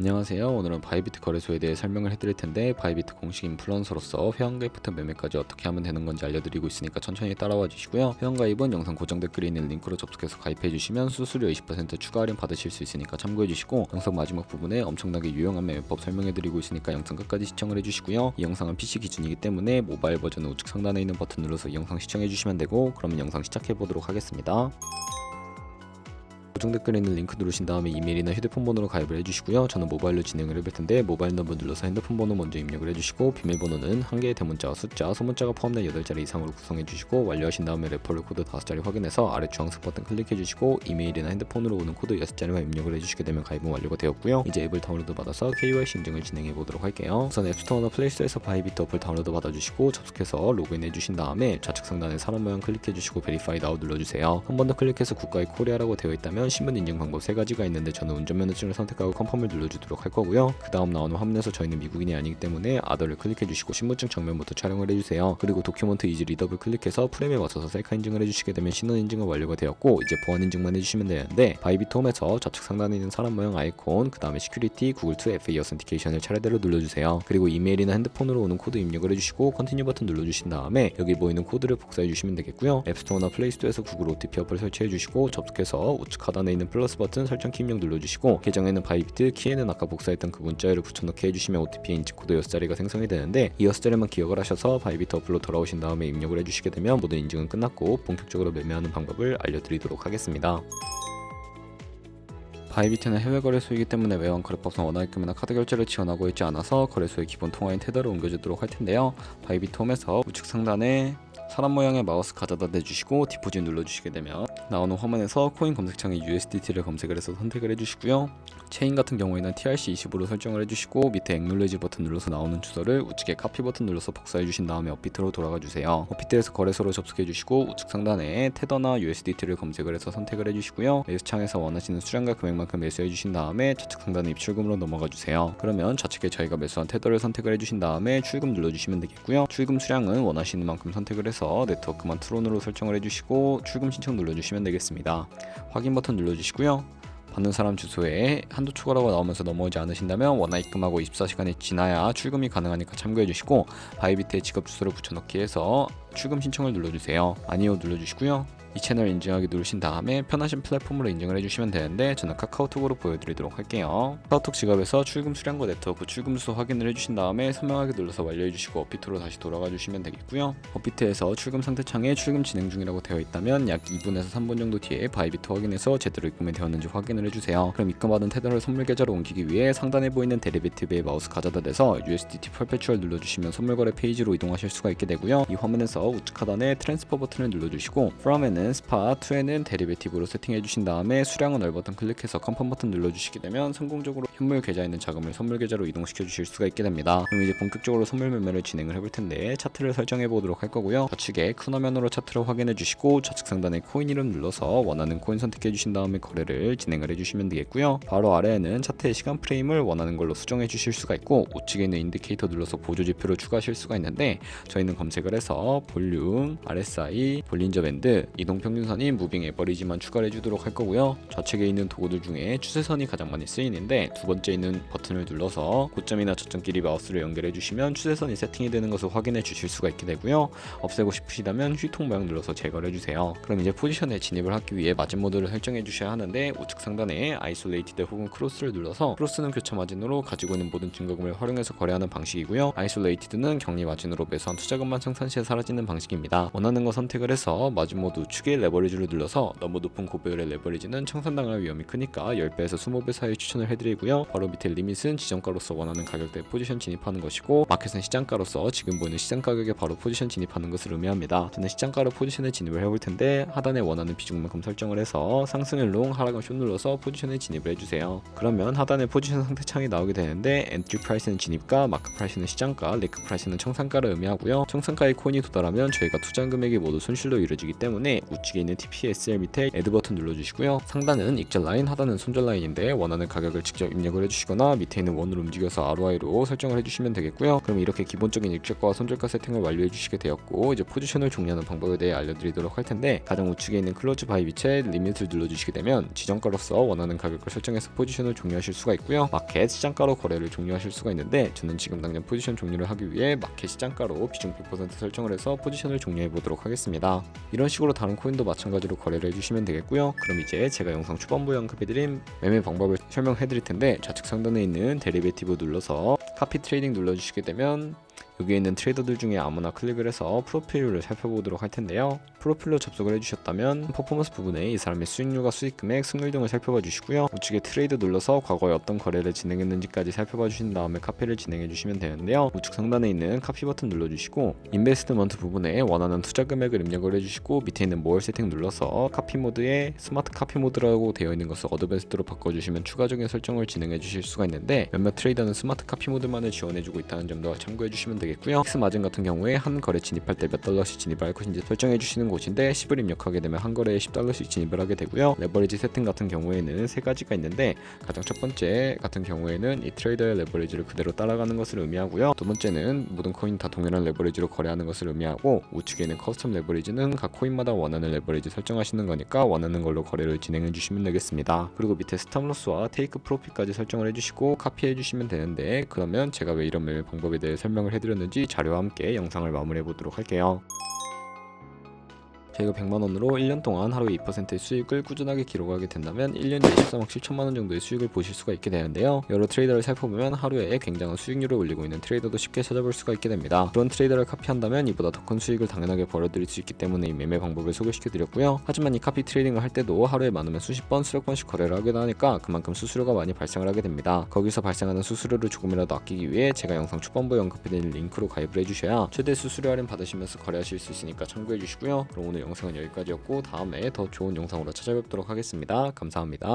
안녕하세요. 오늘은 바이비트 거래소에 대해 설명을 해드릴 텐데 바이비트 공식 인플루언서로서 회원가입부터 매매까지 어떻게 하면 되는 건지 알려드리고 있으니까 천천히 따라와 주시고요. 회원가입은 영상 고정 댓글에 있는 링크로 접속해서 가입해 주시면 수수료 20% 추가 할인 받으실 수 있으니까 참고해 주시고 영상 마지막 부분에 엄청나게 유용한 매매법 설명해 드리고 있으니까 영상 끝까지 시청을 해 주시고요. 이 영상은 PC 기준이기 때문에 모바일 버전은 우측 상단에 있는 버튼 눌러서 이 영상 시청해 주시면 되고 그러면 영상 시작해 보도록 하겠습니다. 고정 댓글에 있는 링크 누르신 다음에 이메일이나 휴대폰 번호로 가입을 해주시고요. 저는 모바일로 진행을 해볼 텐데 모바일 넘버 눌러서 핸드폰 번호 먼저 입력을 해주시고 비밀번호는 한 개의 대문자와 숫자, 소문자가 포함된 8자리 이상으로 구성해주시고 완료하신 다음에 레퍼럴 코드 5자리 확인해서 아래 주황색 버튼 클릭해주시고 이메일이나 핸드폰으로 오는 코드 6자리만 입력을 해주시게 되면 가입은 완료가 되었고요. 이제 앱을 다운로드 받아서 KYC 인증을 진행해 보도록 할게요. 우선 앱스토어나 플레이스토어에서 바이비트 어플 다운로드 받아주시고 접속해서 로그인 해 주신 다음에 좌측 상단에 사람 모양 클릭해 주시고 베리파이 나우 눌러주세요. 한 번 더 클릭해서 국가의 코리아라고 되어 있다면 신분 인증 방법 세 가지가 있는데 저는 운전면허증을 선택하고 컨펌을 눌러주도록 할 거고요. 그 다음 나오는 화면에서 저희는 미국인이 아니기 때문에 아더를 클릭해 주시고 신분증 정면부터 촬영을 해주세요. 그리고 도큐먼트 이즈 리더블 클릭해서 프레임에 맞춰서 셀카 인증을 해주시게 되면 신원 인증은 완료가 되었고 이제 보안 인증만 해주시면 되는데 바이비트 홈에서 좌측 상단에 있는 사람 모양 아이콘 그 다음에 시큐리티 구글 2 FA 어센티케이션을 차례대로 눌러주세요. 그리고 이메일이나 핸드폰으로 오는 코드 입력을 해주시고 컨티뉴 버튼 눌러주신 다음에 여기 보이는 코드를 복사해 주시면 되겠고요. 앱스토어나 플레이스토어에서 구글 OTP 어플 설치해 주시고 접속해서 우측 하단 에 있는 플러스 버튼 설정 키 입력 눌러주시고 계정에는 바이비트 키에는 아까 복사했던 그 문자열을 붙여넣기 해주시면 OTP 인증 코드 6자리가 생성이 되는데 이 6자리만 기억을 하셔서 바이비트 어플로 돌아오신 다음에 입력을 해주시게 되면 모든 인증은 끝났고 본격적으로 매매하는 방법을 알려드리도록 하겠습니다. 바이비트는 해외 거래소이기 때문에 외환 거래법상 원화입금이나 카드 결제를 지원하고 있지 않아서 거래소의 기본 통화인 테더를 옮겨주도록 할 텐데요. 바이비트 홈에서 우측 상단에 사람 모양의 마우스 가져다 대주시고 디포짓 눌러주시게 되면 나오는 화면에서 코인 검색창에 USDT를 검색을 해서 선택을 해주시고요. 체인 같은 경우에는 TRC20으로 설정을 해주시고 밑에 액놀레지 버튼 눌러서 나오는 주소를 우측에 카피 버튼 눌러서 복사해 주신 다음에 업비트로 돌아가 주세요. 업비트에서 거래소로 접속해 주시고 우측 상단에 테더나 USDT를 검색을 해서 선택을 해주시고요. 매수 창에서 원하시는 수량과 금액만큼 매수해 주신 다음에 좌측 상단에 입출금으로 넘어가 주세요. 그러면 좌측에 저희가 매수한 테더를 선택을 해주신 다음에 출금 눌러주시면 되겠고요. 출금 수량은 원하시는 만큼 선택을 해서 네트워크만 트론으로 설정을 해주시고 출금 신청 눌러주시면 되겠습니다. 확인 버튼 눌러주시고요. 받는 사람 주소에 한도 초과라고 나오면서 넘어오지 않으신다면 원화 입금하고 24시간이 지나야 출금이 가능하니까 참고해 주시고 바이비트에 직업 주소를 붙여넣기 해서 출금 신청을 눌러주세요. 아니요 눌러주시고요. 이 채널 인증하기 누르신 다음에 편하신 플랫폼으로 인증을 해주시면 되는데 저는 카카오톡으로 보여드리도록 할게요. 카카오톡 지갑에서 출금 수량과 네트워크 출금 주소 확인을 해주신 다음에 선명하게 눌러서 완료해주시고 업비트로 다시 돌아가 주시면 되겠고요. 업비트에서 출금 상태 창에 출금 진행 중이라고 되어 있다면 약 2분에서 3분 정도 뒤에 바이비트 확인해서 제대로 입금이 되었는지 확인을 해주세요. 그럼 입금받은 테더를 선물 계좌로 옮기기 위해 상단에 보이는 데리베티브의 마우스 가져다 대서 USDT 퍼페추얼 눌러주시면 선물 거래 페이지로 이동하실 수가 있게 되고요. 이 화면에서 우측 하단에 트랜스퍼 버튼을 눌러주시고 from에는 스파, 2에는 데리베티브로 세팅해 주신 다음에 수량은 얼 버튼 클릭해서 컨펌 버튼 눌러주시게 되면 성공적으로 현물 계좌에 있는 자금을 선물 계좌로 이동시켜 주실 수가 있게 됩니다. 그럼 이제 본격적으로 선물 매매를 진행을 해볼 텐데 차트를 설정해 보도록 할 거고요. 좌측에 큰 화면으로 차트를 확인해 주시고 좌측 상단에 코인 이름 눌러서 원하는 코인 선택해 주신 다음에 거래를 진행을 해 주시면 되겠고요. 바로 아래에는 차트의 시간 프레임을 원하는 걸로 수정해 주실 수가 있고 우측에 있는 인디케이터 눌러서 보조 지표를 추가하실 수가 있는데 저희는 검색을 해서 볼륨, RSI, 볼린저 밴드, 이동 평균선인 무빙 에버리지만 추가를 해주도록 할 거고요. 좌측에 있는 도구들 중에 추세선이 가장 많이 쓰이는데 두 번째 있는 버튼을 눌러서 고점이나 저점끼리 마우스를 연결해 주시면 추세선이 세팅이 되는 것을 확인해 주실 수가 있게 되고요. 없애고 싶으시다면 휘통 모양 눌러서 제거를 해주세요. 그럼 이제 포지션에 진입을 하기 위해 마진 모드를 설정해 주셔야 하는데 우측 상단에 아이솔레이티드 혹은 크로스를 눌러서 크로스는 교차 마진으로 가지고 있는 모든 증거금을 활용해서 거래하는 방식이고요. 아이솔레이티드는 격리 마진으로 매수한 투자금만 청산 시에 사라지는 방식입니다. 원하는 거 선택을 해서 마진 모드 우측 에 레버리지를 눌러서 너무 높은 고배율의 레버리지는 청산당할 위험이 크니까 10배에서 20배 사이 추천을 해드리고요. 바로 밑에 리밋은 지정가로서 원하는 가격대 포지션 진입하는 것이고 마켓은 시장가로서 지금 보이는 시장 가격에 바로 포지션 진입하는 것을 의미합니다. 저는 시장가로 포지션에 진입을 해볼 텐데 하단에 원하는 비중만큼 설정을 해서 상승을 롱, 하락은 숏 눌러서 포지션에 진입을 해주세요. 그러면 하단에 포지션 상태 창이 나오게 되는데 엔트리 프라이스는 진입가, 마크 프라이스는 시장가, 레크 프라이스는 청산가를 의미하고요. 청산가의 코인이 도달하면 저희가 투자한 금액이 모두 손실로 이루어지기 때문에 우측에 있는 TPSL 밑에 애드 버튼 눌러주시고요. 상단은 익절 라인, 하단은 손절 라인인데 원하는 가격을 직접 입력을 해주시거나 밑에 있는 원으로 움직여서 ROI로 설정을 해주시면 되겠고요. 그럼 이렇게 기본적인 익절과 손절가 세팅을 완료해 주시게 되었고 이제 포지션을 종료하는 방법에 대해 알려드리도록 할 텐데 가장 우측에 있는 클로즈 바이 밑에 리밋을 눌러주시게 되면 지정가로서 원하는 가격을 설정해서 포지션을 종료하실 수가 있고요. 마켓 시장가로 거래를 종료하실 수가 있는데 저는 지금 당장 포지션 종료를 하기 위해 마켓 시장가로 비중 100% 설정을 해서 포지션을 종료해 보도록 하겠습니다. 이런 식으로 다른 코인도 마찬가지로 거래를 해주시면 되겠고요. 그럼 이제 제가 영상 초반부에 언급해드린 매매 방법을 설명해드릴 텐데 좌측 상단에 있는 데리베티브 눌러서 카피 트레이딩 눌러주시게 되면 여기에 있는 트레이더들 중에 아무나 클릭을 해서 프로필을 살펴보도록 할 텐데요. 프로필로 접속을 해주셨다면 퍼포먼스 부분에 이 사람의 수익률과 수익금액, 승률 등을 살펴봐 주시고요. 우측에 트레이드 눌러서 과거에 어떤 거래를 진행했는지까지 살펴봐 주신 다음에 카피를 진행해 주시면 되는데요. 우측 상단에 있는 카피 버튼 눌러주시고 인베스트먼트 부분에 원하는 투자 금액을 입력을 해주시고 밑에 있는 모어 세팅 눌러서 카피 모드에 스마트 카피 모드라고 되어 있는 것을 어드밴스드로 바꿔주시면 추가적인 설정을 진행해 주실 수가 있는데 몇몇 트레이더는 스마트 카피 모드만을 지원해주고 있다는 점도 참고해 주시면 되겠 고요. 픽스 마진 같은 경우에 한 거래 진입할 때 몇 달러씩 진입할 것인지 설정해 주시는 곳인데 10을 입력하게 되면 한 거래에 10달러씩 진입을 하게 되고요. 레버리지 세팅 같은 경우에는 세 가지가 있는데 가장 첫 번째 같은 경우에는 이 트레이더의 레버리지를 그대로 따라가는 것을 의미하고요. 두 번째는 모든 코인 다 동일한 레버리지로 거래하는 것을 의미하고 우측에 있는 커스텀 레버리지는 각 코인마다 원하는 레버리지 설정하시는 거니까 원하는 걸로 거래를 진행해 주시면 되겠습니다. 그리고 밑에 스탑로스와 테이크 프로핏까지 설정을 해주시고 카피해 주시면 되는데 그러면 제가 왜 이런 매매 방법에 대해 설명을 해드렸는지 자료와 함께 영상을 마무리해 보도록 할게요. 저희가 100만 원으로 1년 동안 하루에 2%의 수익을 꾸준하게 기록하게 된다면 1년에 13억 7천만 원 정도의 수익을 보실 수가 있게 되는데요. 여러 트레이더를 살펴보면 하루에 굉장한 수익률을 올리고 있는 트레이더도 쉽게 찾아볼 수가 있게 됩니다. 그런 트레이더를 카피한다면 이보다 더 큰 수익을 당연하게 벌어들일 수 있기 때문에 이 매매 방법을 소개시켜 드렸고요. 하지만 이 카피 트레이딩을 할 때도 하루에 많으면 수십 번, 수백 번씩 거래를 하기도 하니까 그만큼 수수료가 많이 발생을 하게 됩니다. 거기서 발생하는 수수료를 조금이라도 아끼기 위해 제가 영상 초반부에 언급해드린 링크로 가입을 해주셔야 최대 수수료 할인 받으시면서 거래하실 수 있으니까 참고해 주시고요. 그럼 오늘 영상은 여기까지였고 다음에 더 좋은 영상으로 찾아뵙도록 하겠습니다. 감사합니다.